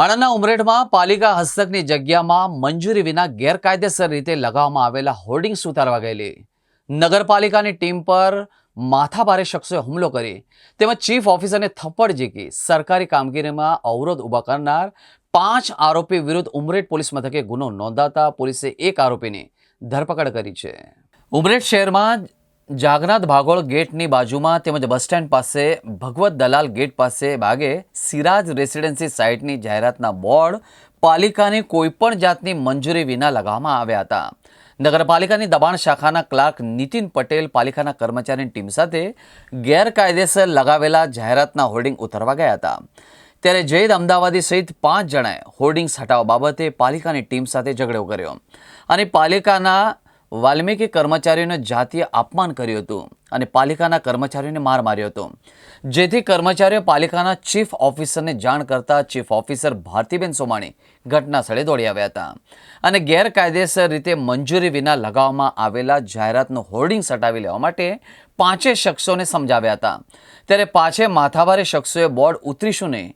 આણંદના ઉમરેઠમાં પાલિકા હસ્તકની જગ્યામાં મંજૂરી વિના ગેરકાયદેસર રીતે લગાવવામાં આવેલા હોર્ડિંગ્સ ઉતારવા ગયેલી. નગરપાલિકાની ટીમ પર માથાભારે શખ્સોએ હુમલો કરી. તેમજ ચીફ ઓફિસરને થપ્પડ ઝીકી સરકારી કામગીરીમાં અવરોધ ઊભા કરનાર પાંચ આરોપી વિરુદ્ધ ઉમરેઠ પોલીસ મથકે ગુનો નોંધાતા પોલીસે એક આરોપીની ધરપકડ કરી છે. ઉમરેઠ શહેરમાં જાગનાથ ભાગોળ ગેટની બાજુમાં તેમજ બસ સ્ટેન્ડ પાસે ભગવત દલાલ ગેટ પાસે ભાગે સિરાજ રેસિડેન્સી સાઇટની જાહેરાતના બોર્ડ પાલિકાની કોઈપણ જાતની મંજૂરી વિના લગાવવામાં આવ્યા હતા. નગરપાલિકાની દબાણ શાખાના ક્લાર્ક નીતિન પટેલ પાલિકાના કર્મચારીની ટીમ સાથે ગેરકાયદેસર લગાવેલા જાહેરાતના હોર્ડિંગ ઉતરવા ગયા હતા. ત્યારે જૈદ અમદાવાદી સહિત પાંચ જણાએ હોર્ડિંગ્સ હટાવવા બાબતે પાલિકાની ટીમ સાથે ઝઘડો કર્યો. અને પાલિકાના વાલ્મીકી કર્મચારીઓને જાતીય અપમાન કર્યું હતું અને પાલિકાના કર્મચારીઓને માર માર્યો હતો. જેથી કર્મચારીઓ પાલિકાના ચીફ ઓફિસરને જાણ કરતા ચીફ ઓફિસર ભારતીબેન સોમાણી ઘટના સ્થળે દોડી આવ્યા હતા. અને ગેરકાયદેસર રીતે મંજૂરી વિના લગાવવામાં આવેલા જાહેરાતનું હોર્ડિંગ સટાવી લેવા માટે પાંચે શખ્સોને સમજાવ્યા હતા. ત્યારે પાછે માથાભારે શખ્સોએ બોર્ડ ઉતરીશું નહીં.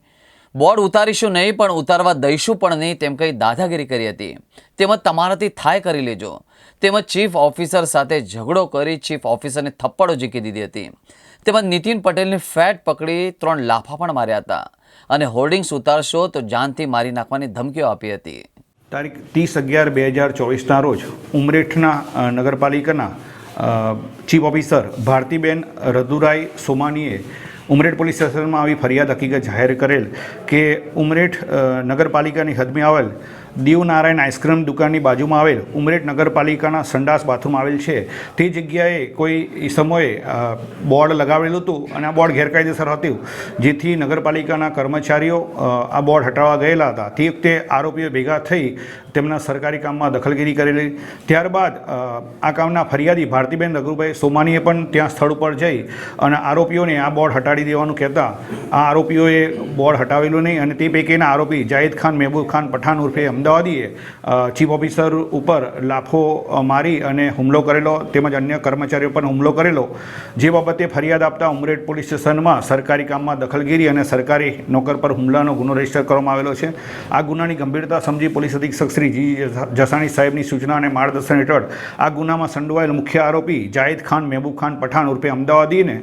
બોર્ડ ઉતારીશું નહીં, પણ ઉતારવા દઈશું પણ નહીં તેમ કહી દાદાગીરી કરી હતી. તેમજ તમારાથી થાય કરી લેજો. તેમજ ચીફ ઓફિસર સાથે ઝઘડો કરી ચીફ ઓફિસરને થપ્પડો ઝીકી દીધી હતી. તેમજ નીતિન પટેલની ફેટ પકડી ત્રણ લાફા પણ માર્યા હતા. અને હોર્ડિંગ્સ ઉતારશો તો જાનથી મારી નાખવાની ધમકીઓ આપી હતી. તારીખ ત્રીસ અગિયાર બે હજાર ચોવીસના રોજ ઉમરેઠના નગરપાલિકાના ચીફ ઓફિસર ભારતીબેન રધુરાય સોમાનીએ ઉમરેઠ પોલીસ સ્ટેશનમાં આવી ફરિયાદ હકીકત જાહેર કરેલ કે ઉમરેઠ નગરપાલિકાની હદમાં આવેલ દેવનારાયણ આઈસ્ક્રીમ દુકાનની બાજુમાં આવેલ ઉમરેઠ નગરપાલિકાના સંડાસ બાથરૂમ આવેલ છે. તે જગ્યાએ કોઈ સમયે બોર્ડ લગાવેલું હતું અને આ બોર્ડ ગેરકાયદેસર હતું, જેથી નગરપાલિકાના કર્મચારીઓ આ બોર્ડ હટાવવા ગયેલા હતા. તે વખતે આરોપીઓ ભેગા થઈ તેમના સરકારી કામમાં દખલગીરી કરેલી. ત્યારબાદ આ કામના ફરિયાદી ભારતીબેન રઘુભાઈ સોમાનીએ પણ ત્યાં સ્થળ ઉપર જઈ અને આરોપીઓને આ બોર્ડ હટાડી દેવાનું કહેતા આ આરોપીઓએ બોર્ડ હટાવેલું નહીં અને તે પૈકીના આરોપી જાહિદ ખાન, મહેબૂબ ખાન, પઠાણ ઉર્ફે અમદાવાદીએ ચીફ ઓફિસર ઉપર લાફો મારી અને હુમલો કરેલો તેમજ અન્ય કર્મચારીઓ પર હુમલો કરેલો. જે બાબતે ફરિયાદ આપતા ઉમરેડ પોલીસ સ્ટેશનમાં સરકારી કામમાં દખલગીરી અને સરકારી નોકર પર હુમલાનો ગુનો રજિસ્ટર કરવામાં આવેલો છે. આ ગુનાની ગંભીરતા સમજી પોલીસ અધિક્ષક શ્રી જી જસાણી સાહેબની સૂચના અને માર્ગદર્શન હેઠળ આ ગુનામાં સંડોવાયેલ મુખ્ય આરોપી જાહિદ ખાન મહેબૂબ ખાન પઠાણ ઉર્ફે અમદાવાદીને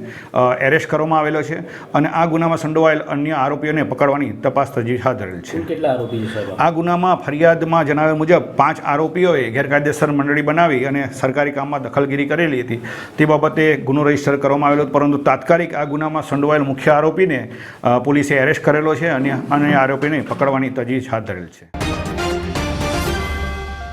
એરેસ્ટ કરવામાં આવેલો છે અને આ ગુનામાં સંડોવાયેલ અન્ય આરોપીઓને પકડવાની તપાસ તજવીજ હાથ ધરેલ છે. આ ગુનામાં ફરિયાદમાં જણાવ્યા મુજબ પાંચ આરોપીઓએ ગેરકાયદેસર મંડળી બનાવી અને સરકારી કામમાં દખલગીરી કરેલી હતી. તે બાબતે ગુનો રજિસ્ટર કરવામાં આવેલો પરંતુ તાત્કાલિક આ ગુનામાં સંડોવાયેલ મુખ્ય આરોપીને પોલીસે એરેસ્ટ કરેલો છે અને અન્ય આરોપીને પકડવાની તજવીજ હાથ ધરેલ છે.